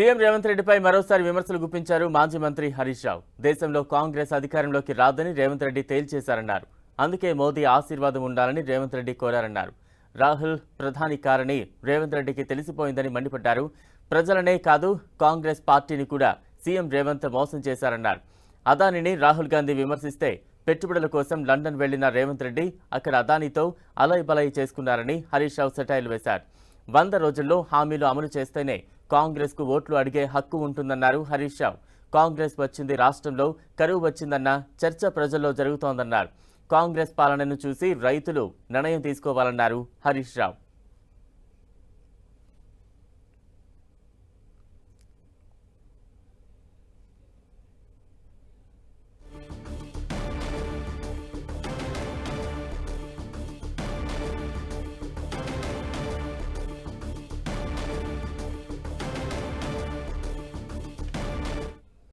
CM Revanth రెడ్డిపై మరోసారి విమర్శలు గుప్పించారు మాజీ మంత్రి హరీష్ రావు. దేశంలో కాంగ్రెస్ అధికారంలోకి రాదని రేవంత్ రెడ్డి తేల్చేశారన్నారు. అందుకే మోదీ ఆశీర్వాదం ఉండాలని రేవంత్ రెడ్డి కోరారన్నారు. రాహుల్ ప్రధాని కారని రేవంత్ రెడ్డికి తెలిసిపోయిందని మండిపడ్డారు. ప్రజలనే కాదు కాంగ్రెస్ పార్టీని కూడా సీఎం రేవంత్ మోసం చేశారన్నారు. అదానిని రాహుల్ గాంధీ విమర్శిస్తే పెట్టుబడుల కోసం లండన్ వెళ్ళిన రేవంత్ రెడ్డి అక్కడ అదానితో అలై బలయ్ చేసుకున్నారని హరీష్ రావు సెటైల్ వేశారు. వంద రోజుల్లో హామీలు అమలు చేస్తేనే కాంగ్రెస్కు ఓట్లు అడిగే హక్కు ఉంటుందన్నారు హరీష్ రావు. కాంగ్రెస్ వచ్చింది రాష్ట్రంలో కరువు వచ్చిందన్న చర్చ ప్రజల్లో జరుగుతోందన్నారు. కాంగ్రెస్ పాలనను చూసి రైతులు నిర్ణయం తీసుకోవాలన్నారు హరీష్ రావు.